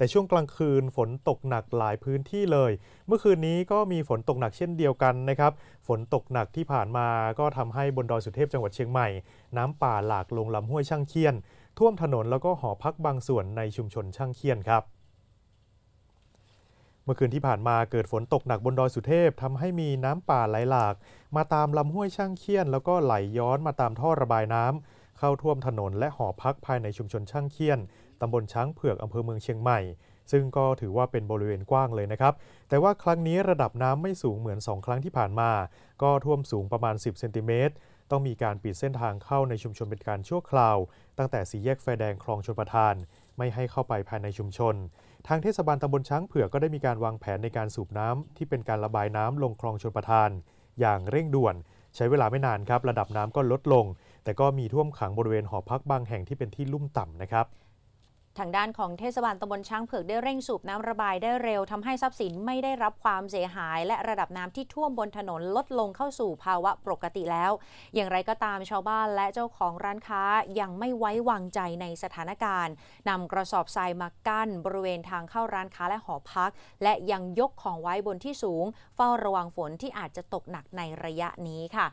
แต่ช่วงกลางคืนฝนตกหนักหลายพื้นที่เลย เมื่อคืนนี้ก็มีฝนตกหนักเช่นเดียวกันนะครับ ฝนตกหนักที่ผ่านมาก็ทำให้บนดอยสุเทพจังหวัดเชียงใหม่ น้ำป่าหลากลงลำห้วยช่างเคียน ท่วมถนนแล้วก็หอพักบางส่วนในชุมชนช่างเคียนครับเมื่อคืนที่ผ่านมาเกิดฝนตกหนักบนดอยสุเทพทำให้มีน้ำป่าไหลหลาก มาตามลำห้วยช่างเคียน แล้วก็ไหลย้อนมาตามท่อระบายน้ำ เข้าท่วมถนนและหอพักภายในชุมชนช่างเคียนตำบลช้างเผือกอำเภอเมืองเชียงใหม่ ซึ่งก็ถือว่าเป็นบริเวณกว้างเลยนะครับ แต่ว่าครั้งนี้ระดับน้ำไม่สูงเหมือน 2 ครั้งที่ผ่านมา ก็ท่วมสูงประมาณ 10 เซนติเมตร ต้องมีการปิดเส้นทางเข้าในชุมชนเป็นการชั่วคราว ตั้งแต่สีแยกไฟแดงคลองชลประทาน ไม่ให้เข้าไปภายในชุมชน ทางเทศบาลตำบลช้างเผือกก็ได้มีการวางแผนในการสูบน้ำที่เป็นการระบายน้ำลงคลองชลประทาน อย่างเร่งด่วน ใช้เวลาไม่นานครับ ระดับน้ำก็ลดลง แต่ก็มีท่วมขังบริเวณหอพักบางแห่งที่เป็นที่ลุ่มต่ำนะครับทางด้านของเทศบาลตำบลช้างเผือกได้เร่งสูบน้ำระบายได้เร็วทำให้ทรัพย์สินไม่ได้รับความเสียหาย และระดับน้ำที่ท่วมบนถนนลดลงเข้าสู่ภาวะปกติแล้ว อย่างไรก็ตามชาวบ้านและเจ้าของร้านค้ายังไม่ไว้วางใจในสถานการณ์นำกระสอบทรายมากั้น บริเวณทางเข้าร้านค้าและหอพัก และยังยกของไว้บนที่สูง เฝ้าระวังฝนที่อาจจะตกหนักในระยะนี้ค่ะ